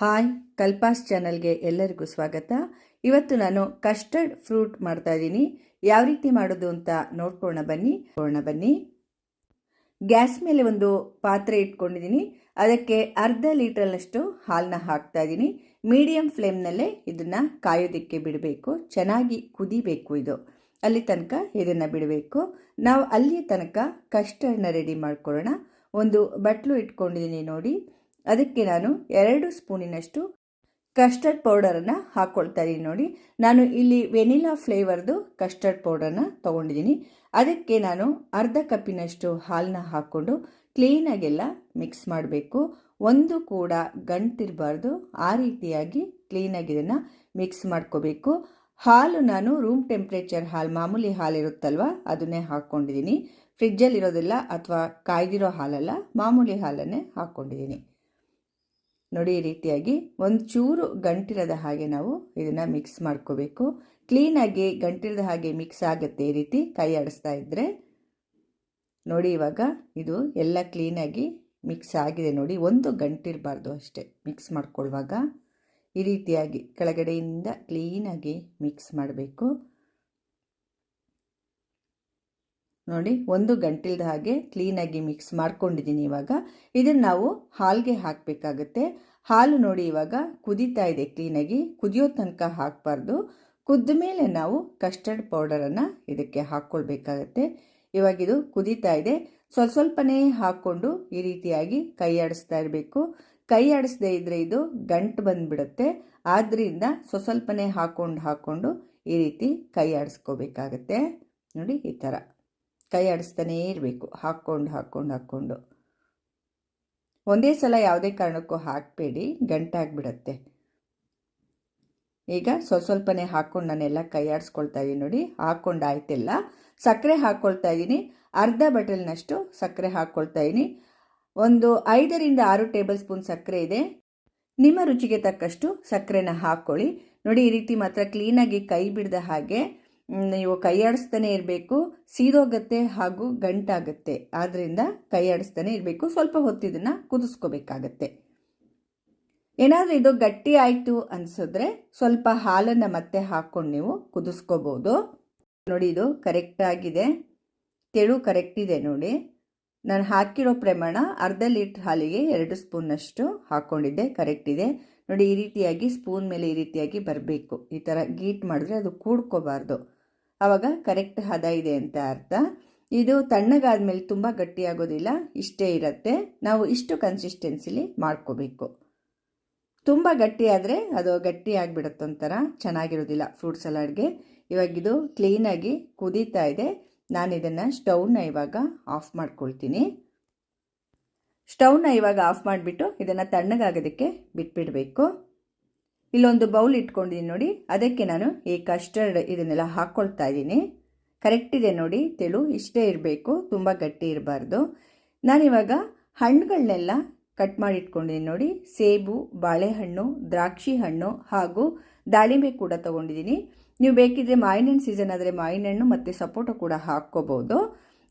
Hi, ಕಲ್ಪಾಸ್ ಚಾನಲ್ಗೆ ಎಲ್ಲರಿಗೂ ಸ್ವಾಗತ. ಇವತ್ತು ನಾನು ಕಸ್ಟರ್ಡ್ ಫ್ರೂಟ್ ಮಾಡ್ತಾ ಇದ್ದೀನಿ. ಯಾವ ರೀತಿ ಮಾಡೋದು ಅಂತ ನೋಡ್ಕೊಳ್ಳೋಣ ಬನ್ನಿ. ನೋಡೋಣ ಬನ್ನಿ. ಗ್ಯಾಸ್ ಮೇಲೆ ಒಂದು ಪಾತ್ರೆ ಇಟ್ಕೊಂಡಿದ್ದೀನಿ. ಅದಕ್ಕೆ ಅರ್ಧ ಲೀಟರ್ನಷ್ಟು ಹಾಲನ್ನ ಹಾಕ್ತಾ ಇದ್ದೀನಿ. ಮೀಡಿಯಂ ಫ್ಲೇಮ್ನಲ್ಲೇ ಇದನ್ನು ಕಾಯೋದಕ್ಕೆ ಬಿಡಬೇಕು. ಚೆನ್ನಾಗಿ ಕುದಿಬೇಕು ಇದು. ಅಲ್ಲಿ ತನಕ ಇದನ್ನು ಬಿಡಬೇಕು. ನಾವು ಅಲ್ಲಿ ತನಕ ಕಸ್ಟರ್ಡ್ನ ರೆಡಿ ಮಾಡ್ಕೊಳ್ಳೋಣ. ಒಂದು ಬಟ್ಲು ಇಟ್ಕೊಂಡಿದ್ದೀನಿ ನೋಡಿ. ಅದಕ್ಕೆ ನಾನು ಎರಡು ಸ್ಪೂನಿನಷ್ಟು ಕಸ್ಟರ್ಡ್ ಪೌಡರನ್ನು ಹಾಕ್ಕೊಳ್ತಾ ಇದ್ದೀನಿ ನೋಡಿ. ನಾನು ಇಲ್ಲಿ ವೆನಿಲಾ ಫ್ಲೇವರ್ದು ಕಸ್ಟರ್ಡ್ ಪೌಡರ್ನ ತೊಗೊಂಡಿದ್ದೀನಿ. ಅದಕ್ಕೆ ನಾನು ಅರ್ಧ ಕಪ್ಪಿನಷ್ಟು ಹಾಲನ್ನ ಹಾಕ್ಕೊಂಡು ಕ್ಲೀನಾಗೆಲ್ಲ ಮಿಕ್ಸ್ ಮಾಡಬೇಕು. ಒಂದು ಕೂಡ ಗಂಟಿರಬಾರ್ದು. ಆ ರೀತಿಯಾಗಿ ಕ್ಲೀನಾಗಿ ಇದನ್ನು ಮಿಕ್ಸ್ ಮಾಡ್ಕೋಬೇಕು. ಹಾಲು ನಾನು ರೂಮ್ ಟೆಂಪ್ರೇಚರ್ ಹಾಲು, ಮಾಮೂಲಿ ಹಾಲು ಇರುತ್ತಲ್ವ ಅದನ್ನೇ ಹಾಕ್ಕೊಂಡಿದ್ದೀನಿ. ಫ್ರಿಜ್ಜಲ್ಲಿ ಇರೋದಿಲ್ಲ ಅಥವಾ ಕಾಯ್ದಿರೋ ಹಾಲಲ್ಲ, ಮಾಮೂಲಿ ಹಾಲನ್ನೇ ಹಾಕ್ಕೊಂಡಿದ್ದೀನಿ. ನೋಡಿ ಈ ರೀತಿಯಾಗಿ ಒಂದು ಚೂರು ಗಂಟಿರದ ಹಾಗೆ ನಾವು ಇದನ್ನು ಮಿಕ್ಸ್ ಮಾಡ್ಕೋಬೇಕು. ಕ್ಲೀನಾಗಿ ಗಂಟಿರದ ಹಾಗೆ ಮಿಕ್ಸ್ ಆಗುತ್ತೆ ಈ ರೀತಿ ಕೈ ಆಡಿಸ್ತಾ ಇದ್ದರೆ ನೋಡಿ ಇವಾಗ ಇದು ಎಲ್ಲ ಕ್ಲೀನಾಗಿ ಮಿಕ್ಸ್ ಆಗಿದೆ ನೋಡಿ, ಒಂದು ಗಂಟಿರಬಾರ್ದು ಅಷ್ಟೇ ಮಿಕ್ಸ್ ಮಾಡ್ಕೊಳ್ಳುವಾಗ. ಈ ರೀತಿಯಾಗಿ ಕೆಳಗಡೆಯಿಂದ ಕ್ಲೀನಾಗಿ ಮಿಕ್ಸ್ ಮಾಡಬೇಕು. ನೋಡಿ, ಒಂದು ಗಂಟಿಲ್ದ ಹಾಗೆ ಕ್ಲೀನಾಗಿ ಮಿಕ್ಸ್ ಮಾಡ್ಕೊಂಡಿದ್ದೀನಿ ಇವಾಗ. ಇದನ್ನು ನಾವು ಹಾಲ್ಗೆ ಹಾಕಬೇಕಾಗತ್ತೆ. ಹಾಲು ನೋಡಿ ಇವಾಗ ಕುದೀತಾ ಇದೆ ಕ್ಲೀನಾಗಿ. ಕುದಿಯೋ ತನಕ ಹಾಕಬಾರ್ದು. ಕುದ್ದ ಮೇಲೆ ನಾವು ಕಸ್ಟರ್ಡ್ ಪೌಡರನ್ನು ಇದಕ್ಕೆ ಹಾಕ್ಕೊಳ್ಬೇಕಾಗತ್ತೆ. ಇವಾಗ ಇದು ಕುದೀತಾ ಇದೆ. ಸ್ವಲ್ಪ ಸ್ವಲ್ಪನೇ ಹಾಕ್ಕೊಂಡು ಈ ರೀತಿಯಾಗಿ ಕೈ ಆಡಿಸ್ತಾ ಇರಬೇಕು. ಕೈ ಆಡಿಸದೇ ಇದ್ದರೆ ಇದು ಗಂಟು ಬಂದುಬಿಡುತ್ತೆ. ಆದ್ದರಿಂದ ಸ್ವಲ್ಪ ಸ್ವಲ್ಪನೇ ಹಾಕ್ಕೊಂಡು ಹಾಕ್ಕೊಂಡು ಈ ರೀತಿ ಕೈ ಆಡಿಸ್ಕೋಬೇಕಾಗತ್ತೆ. ನೋಡಿ, ಈ ಥರ ಕೈ ಆಡಿಸ್ತಾನೇ ಇರಬೇಕು. ಹಾಕ್ಕೊಂಡು ಹಾಕ್ಕೊಂಡು ಹಾಕ್ಕೊಂಡು. ಒಂದೇ ಸಲ ಯಾವುದೇ ಕಾರಣಕ್ಕೂ ಹಾಕಬೇಡಿ. ಗಂಟಾಗ್ಬಿಡತ್ತೆ. ಈಗ ಸ್ವಲ್ಪ ಸ್ವಲ್ಪನೇ ಹಾಕ್ಕೊಂಡು ನಾನೆಲ್ಲ ಕೈ ಆಡಿಸ್ಕೊಳ್ತಾ ಇದ್ದೀನಿ ನೋಡಿ. ಹಾಕ್ಕೊಂಡು ಆಯ್ತಿಲ್ಲ. ಸಕ್ಕರೆ ಹಾಕ್ಕೊಳ್ತಾ ಇದ್ದೀನಿ ಅರ್ಧ ಬಟಲ್ನಷ್ಟು ಸಕ್ಕರೆ ಹಾಕ್ಕೊಳ್ತಾ ಇದ್ದೀನಿ ಒಂದು ಐದರಿಂದ ಆರು ಟೇಬಲ್ ಸ್ಪೂನ್ ಸಕ್ಕರೆ ಇದೆ. ನಿಮ್ಮ ರುಚಿಗೆ ತಕ್ಕಷ್ಟು ಸಕ್ಕರೆನ ಹಾಕ್ಕೊಳ್ಳಿ. ನೋಡಿ, ಈ ರೀತಿ ಮಾತ್ರ ಕ್ಲೀನಾಗಿ ಕೈ ಬಿಡದ ಹಾಗೆ ನೀವು ಕೈಯಾಡಿಸ್ತಾನೆ ಇರಬೇಕು, ಸೀದೋಗತ್ತೆ ಹಾಗೂ ಗಂಟಾಗತ್ತೆ. ಆದ್ದರಿಂದ ಕೈ ಆಡಿಸ್ತಾನೆ ಇರಬೇಕು, ಸ್ವಲ್ಪ ಹೊತ್ತಿದನ್ನು ಕುದಿಸ್ಕೋಬೇಕಾಗತ್ತೆ. ಏನಾದರೂ ಇದು ಗಟ್ಟಿ ಆಯಿತು ಅನಿಸಿದ್ರೆ ಸ್ವಲ್ಪ ಹಾಲನ್ನು ಮತ್ತೆ ಹಾಕ್ಕೊಂಡು ನೀವು ಕುದಿಸ್ಕೋಬೋದು. ನೋಡಿ, ಇದು ಕರೆಕ್ಟಾಗಿದೆ ತೆಳು ಕರೆಕ್ಟ್ ಇದೆ ನೋಡಿ. ನಾನು ಹಾಕಿರೋ ಪ್ರಮಾಣ ಅರ್ಧ ಲೀಟ್ರ್ ಹಾಲಿಗೆ ಎರಡು ಸ್ಪೂನ್ನಷ್ಟು ಹಾಕ್ಕೊಂಡಿದ್ದೆ ಕರೆಕ್ಟ್ ಇದೆ. ನೋಡಿ, ಈ ರೀತಿಯಾಗಿ ಸ್ಪೂನ್ ಮೇಲೆ ಈ ರೀತಿಯಾಗಿ ಬರಬೇಕು. ಈ ಥರ ಗೀಟ್ ಮಾಡಿದ್ರೆ ಅದು ಕೂಡ್ಕೋಬಾರ್ದು. ಆವಾಗ ಕರೆಕ್ಟ್ ಹದ ಇದೆ ಅಂತ ಅರ್ಥ. ಇದು ತಣ್ಣಗಾದ್ಮೇಲೆ ತುಂಬ ಗಟ್ಟಿಯಾಗೋದಿಲ್ಲ, ಇಷ್ಟೇ ಇರುತ್ತೆ. ನಾವು ಇಷ್ಟು ಕನ್ಸಿಸ್ಟೆನ್ಸಿಲಿ ಮಾಡ್ಕೋಬೇಕು. ತುಂಬ ಗಟ್ಟಿಯಾದರೆ ಅದು ಗಟ್ಟಿ ಒಂಥರ, ಚೆನ್ನಾಗಿರೋದಿಲ್ಲ ಫ್ರೂಟ್ ಸಲಾಡ್ಗೆ ಇವಾಗಿದು ಕ್ಲೀನಾಗಿ ಕುದೀತಾ ಇದೆ. ನಾನು ಇದನ್ನು ಸ್ಟೌವ್ನ ಇವಾಗ ಆಫ್ ಮಾಡ್ಕೊಳ್ತೀನಿ. ಸ್ಟೌವ್ನ ಇವಾಗ ಆಫ್ ಮಾಡಿಬಿಟ್ಟು ಇದನ್ನು ತಣ್ಣಗಾಗೋದಕ್ಕೆ ಬಿಟ್ಬಿಡಬೇಕು. ಇಲ್ಲೊಂದು ಬೌಲ್ ಇಟ್ಕೊಂಡಿದ್ದೀನಿ ನೋಡಿ. ಅದಕ್ಕೆ ನಾನು ಈ ಕಸ್ಟರ್ಡ್ ಇದನ್ನೆಲ್ಲ ಹಾಕ್ಕೊಳ್ತಾ ಇದ್ದೀನಿ. ಕರೆಕ್ಟ್ ಇದೆ ನೋಡಿ, ತೆಳು. ಇಷ್ಟೇ ಇರಬೇಕು, ತುಂಬ ಗಟ್ಟಿ ಇರಬಾರ್ದು. ನಾನಿವಾಗ ಹಣ್ಣುಗಳನ್ನೆಲ್ಲ ಕಟ್ ಮಾಡಿ ಇಟ್ಕೊಂಡಿದ್ದೀನಿ ನೋಡಿ. ಸೇಬು, ಬಾಳೆಹಣ್ಣು ದ್ರಾಕ್ಷಿ ಹಣ್ಣು ಹಾಗೂ ದಾಳಿಂಬೆ ಕೂಡ ತೊಗೊಂಡಿದ್ದೀನಿ ನೀವು ಬೇಕಿದ್ರೆ ಮಾವಿನಹಣ್ಣು ಸೀಸನ್ ಆದರೆ ಮಾವಿನಹಣ್ಣು ಮತ್ತು ಸಪೋಟೊ ಕೂಡ ಹಾಕ್ಕೋಬೋದು.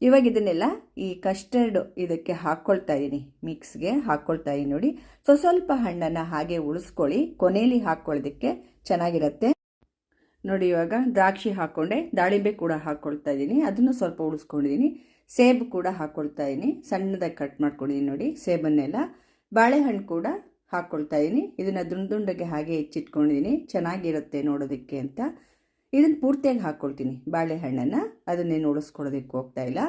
ಇವಾಗ ಇದನ್ನೆಲ್ಲ ಈ ಕಸ್ಟರ್ಡ್ ಇದಕ್ಕೆ ಹಾಕ್ಕೊಳ್ತಾ ಇದ್ದೀನಿ ಮಿಕ್ಸ್ಗೆ ಹಾಕ್ಕೊಳ್ತಾ ಇದ್ದೀನಿ ನೋಡಿ. ಸೊ ಸ್ವಲ್ಪ ಹಣ್ಣನ್ನು ಹಾಗೆ ಉಳಿಸ್ಕೊಳ್ಳಿ. ಕೊನೆಯಲ್ಲಿ ಹಾಕ್ಕೊಳ್ಳೋದಕ್ಕೆ ಚೆನ್ನಾಗಿರುತ್ತೆ. ನೋಡಿ, ಇವಾಗ ದ್ರಾಕ್ಷಿ ಹಾಕ್ಕೊಂಡೆ ದಾಳಿಂಬೆ ಕೂಡ ಹಾಕ್ಕೊಳ್ತಾ ಇದ್ದೀನಿ ಅದನ್ನು ಸ್ವಲ್ಪ ಉಳಿಸ್ಕೊಂಡಿದ್ದೀನಿ ಸೇಬು ಕೂಡ ಹಾಕ್ಕೊಳ್ತಾ ಇದ್ದೀನಿ ಸಣ್ಣದಾಗಿ ಕಟ್ ಮಾಡ್ಕೊಂಡಿದ್ದೀನಿ ನೋಡಿ, ಸೇಬನ್ನೆಲ್ಲ. ಬಾಳೆಹಣ್ಣು ಕೂಡ ಹಾಕ್ಕೊಳ್ತಾ ಇದ್ದೀನಿ ಇದನ್ನು ದುಂಡು ದುಂಡಗೆ ಹಾಗೆ ಹೆಚ್ಚಿಟ್ಕೊಂಡಿದ್ದೀನಿ ಚೆನ್ನಾಗಿರುತ್ತೆ ನೋಡೋದಕ್ಕೆ ಅಂತ. ಇದನ್ನು ಪೂರ್ತಿಯಾಗಿ ಹಾಕ್ಕೊಳ್ತೀನಿ ಬಾಳೆಹಣ್ಣನ್ನು ಅದನ್ನೇನು ಉಳಿಸ್ಕೊಳ್ಳೋದಕ್ಕೆ ಹೋಗ್ತಾ ಇಲ್ಲ.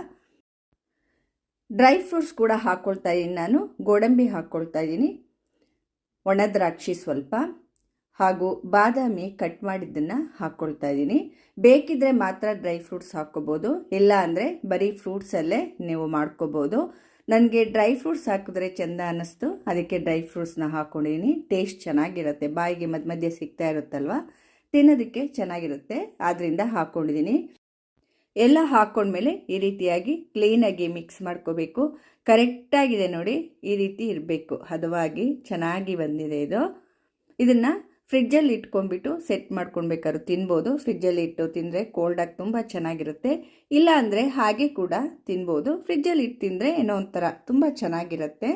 ಡ್ರೈ ಫ್ರೂಟ್ಸ್ ಕೂಡ ಹಾಕ್ಕೊಳ್ತಾ ಇದ್ದೀನಿ ನಾನು. ಗೋಡಂಬಿ ಹಾಕ್ಕೊಳ್ತಾ ಇದ್ದೀನಿ ಒಣ ದ್ರಾಕ್ಷಿ ಸ್ವಲ್ಪ. ಹಾಗೂ ಬಾದಾಮಿ ಕಟ್ ಮಾಡಿದ್ದನ್ನು ಹಾಕ್ಕೊಳ್ತಾ ಇದ್ದೀನಿ ಬೇಕಿದ್ರೆ ಮಾತ್ರ ಡ್ರೈ ಫ್ರೂಟ್ಸ್ ಹಾಕ್ಕೋಬೋದು ಇಲ್ಲ ಅಂದರೆ ಬರೀ ಫ್ರೂಟ್ಸಲ್ಲೇ ನೀವು ಮಾಡ್ಕೋಬೋದು. ನನಗೆ ಡ್ರೈ ಫ್ರೂಟ್ಸ್ ಹಾಕಿದ್ರೆ ಚೆಂದ ಅನ್ನಿಸ್ತು. ಅದಕ್ಕೆ ಡ್ರೈ ಫ್ರೂಟ್ಸ್ನ ಹಾಕ್ಕೊಂಡಿದ್ದೀನಿ ಟೇಸ್ಟ್ ಚೆನ್ನಾಗಿರುತ್ತೆ. ಬಾಯಿಗೆ ಮಧ್ಯ ಮಧ್ಯೆ ಸಿಗ್ತಾ ಇರುತ್ತಲ್ವ? ತಿನ್ನೋದಕ್ಕೆ ಚೆನ್ನಾಗಿರುತ್ತೆ. ಆದ್ದರಿಂದ ಹಾಕ್ಕೊಂಡಿದ್ದೀನಿ ಎಲ್ಲ ಹಾಕ್ಕೊಂಡ್ಮೇಲೆ ಈ ರೀತಿಯಾಗಿ ಕ್ಲೀನಾಗಿ ಮಿಕ್ಸ್ ಮಾಡ್ಕೋಬೇಕು. ಕರೆಕ್ಟಾಗಿದೆ ನೋಡಿ, ಈ ರೀತಿ ಇರಬೇಕು. ಹದವಾಗಿ ಚೆನ್ನಾಗಿ ಬಂದಿದೆ ಇದು. ಇದನ್ನು ಫ್ರಿಜ್ಜಲ್ಲಿ ಇಟ್ಕೊಂಡ್ಬಿಟ್ಟು ಸೆಟ್ ಮಾಡ್ಕೊಳ್ಬೇಕಾದ್ರು ತಿನ್ಬೋದು. ಫ್ರಿಜ್ಜಲ್ಲಿ ಇಟ್ಟು ತಿಂದರೆ ಕೋಲ್ಡಾಗಿ ತುಂಬ ಚೆನ್ನಾಗಿರುತ್ತೆ. ಇಲ್ಲ ಅಂದರೆ ಹಾಗೆ ಕೂಡ ತಿನ್ಬೋದು. ಫ್ರಿಜ್ಜಲ್ಲಿ ಇಟ್ಟು ತಿಂದರೆ ಏನೋ ಒಂಥರ ತುಂಬ ಚೆನ್ನಾಗಿರುತ್ತೆ.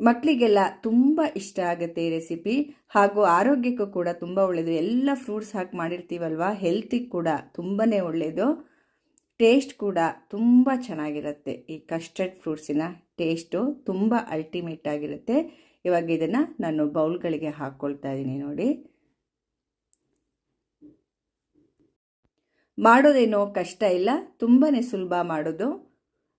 ಮಕ್ಕಳಿಗೆಲ್ಲ ತುಂಬ ಇಷ್ಟ ಆಗುತ್ತೆ ಈ ರೆಸಿಪಿ ಹಾಗೂ ಆರೋಗ್ಯಕ್ಕೂ ಕೂಡ ತುಂಬ ಒಳ್ಳೆಯದು ಎಲ್ಲ ಫ್ರೂಟ್ಸ್ ಹಾಕಿ ಮಾಡಿರ್ತೀವಲ್ವ? ಹೆಲ್ತಿಗೆ ಕೂಡ ತುಂಬಾ ಒಳ್ಳೆಯದು ಟೇಸ್ಟ್ ಕೂಡ ತುಂಬ ಚೆನ್ನಾಗಿರುತ್ತೆ ಈ ಕಸ್ಟರ್ಡ್ ಫ್ರೂಟ್ಸಿನ ಟೇಸ್ಟು ತುಂಬ ಅಲ್ಟಿಮೇಟ್ ಆಗಿರುತ್ತೆ. ಇವಾಗ ಇದನ್ನು ನಾನು ಬೌಲ್ಗಳಿಗೆ ಹಾಕ್ಕೊಳ್ತಾ ಇದ್ದೀನಿ ನೋಡಿ. ಮಾಡೋದೇನೋ ಕಷ್ಟ ಇಲ್ಲ. ತುಂಬಾ ಸುಲಭ ಮಾಡೋದು.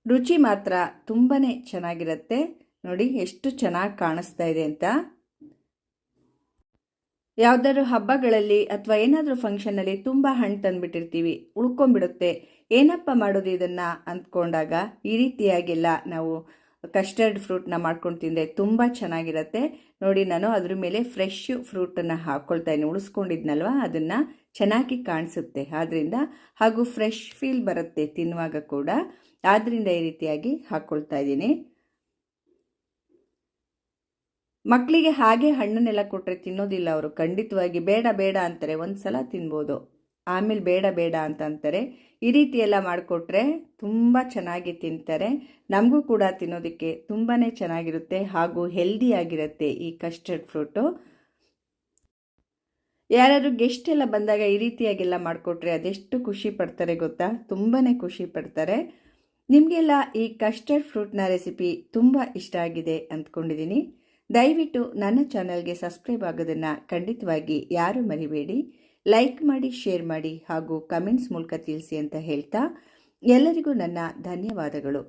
ರುಚಿ ಮಾತ್ರ ತುಂಬಾ ಚೆನ್ನಾಗಿರುತ್ತೆ. ನೋಡಿ ಎಷ್ಟು ಚೆನ್ನಾಗಿ ಕಾಣಿಸ್ತಾ ಇದೆ ಅಂತ. ಯಾವ್ದಾದ್ರು ಹಬ್ಬಗಳಲ್ಲಿ ಅಥವಾ ಏನಾದರೂ ಫಂಕ್ಷನಲ್ಲಿ ತುಂಬ ಹಣ್ಣು ತಂದುಬಿಟ್ಟಿರ್ತೀವಿ, ಉಳ್ಕೊಂಡ್ಬಿಡುತ್ತೆ, ಏನಪ್ಪ ಮಾಡೋದು ಇದನ್ನು ಅಂದ್ಕೊಂಡಾಗ ಈ ರೀತಿಯಾಗೆಲ್ಲ, ನಾವು ಕಸ್ಟರ್ಡ್ ಫ್ರೂಟ್ನ ಮಾಡ್ಕೊಂಡು ತಿಂದರೆ ತುಂಬ ಚೆನ್ನಾಗಿರುತ್ತೆ. ನೋಡಿ ನಾನು ಅದ್ರ ಮೇಲೆ ಫ್ರೆಶ್ ಫ್ರೂಟನ್ನು ಹಾಕ್ಕೊಳ್ತಾ ಇದ್ದೀನಿ, ಉಳಿಸ್ಕೊಂಡಿದ್ನಲ್ವ? ಅದನ್ನು ಚೆನ್ನಾಗಿ ಕಾಣಿಸುತ್ತೆ ಆದ್ದರಿಂದ ಹಾಗೂ ಫ್ರೆಶ್ ಫೀಲ್ ಬರುತ್ತೆ ತಿನ್ನುವಾಗ ಕೂಡ. ಆದ್ದರಿಂದ ಈ ರೀತಿಯಾಗಿ ಹಾಕ್ಕೊಳ್ತಾ ಇದ್ದೀನಿ. ಮಕ್ಕಳಿಗೆ ಹಾಗೆ ಹಣ್ಣನ್ನೆಲ್ಲ ಕೊಟ್ಟರೆ ತಿನ್ನೋದಿಲ್ಲ ಅವರು. ಖಂಡಿತವಾಗಿ ಬೇಡ ಬೇಡ ಅಂತಾರೆ. ಒಂದು ಸಲ ತಿನ್ಬೋದು. ಆಮೇಲೆ ಬೇಡ ಬೇಡ ಅಂತ ಅಂತಾರೆ. ಈ ರೀತಿ ಎಲ್ಲ ಮಾಡಿಕೊಟ್ರೆ ತುಂಬ ಚೆನ್ನಾಗಿ ತಿಂತಾರೆ. ನಮಗೂ ಕೂಡ ತಿನ್ನೋದಕ್ಕೆ ತುಂಬಾ ಚೆನ್ನಾಗಿರುತ್ತೆ ಹಾಗೂ ಹೆಲ್ದಿಯಾಗಿರುತ್ತೆ ಈ ಕಸ್ಟರ್ಡ್ ಫ್ರೂಟು ಯಾರಾದರೂ ಗೆಸ್ಟ್ ಎಲ್ಲ ಬಂದಾಗ ಈ ರೀತಿಯಾಗೆಲ್ಲ ಮಾಡಿಕೊಟ್ರೆ ಅದೆಷ್ಟು ಖುಷಿ ಪಡ್ತಾರೆ ಗೊತ್ತಾ? ತುಂಬಾ ಖುಷಿ ಪಡ್ತಾರೆ. ನಿಮಗೆಲ್ಲ ಈ ಕಸ್ಟರ್ಡ್ ಫ್ರೂಟ್ನ ರೆಸಿಪಿ ತುಂಬ ಇಷ್ಟ ಆಗಿದೆ ಅಂದ್ಕೊಂಡಿದ್ದೀನಿ ದಯವಿಟ್ಟು ನನ್ನ ಚಾನಲ್ಗೆ ಸಬ್ಸ್ಕ್ರೈಬ್ ಆಗೋದನ್ನು ಖಂಡಿತವಾಗಿ ಯಾರೂ ಮರಿಬೇಡಿ. ಲೈಕ್ ಮಾಡಿ, ಶೇರ್ ಮಾಡಿ ಹಾಗೂ ಕಮೆಂಟ್ಸ್ ಮೂಲಕ ತಿಳಿಸಿ ಅಂತ ಹೇಳ್ತಾ ಎಲ್ಲರಿಗೂ ನನ್ನ ಧನ್ಯವಾದಗಳು.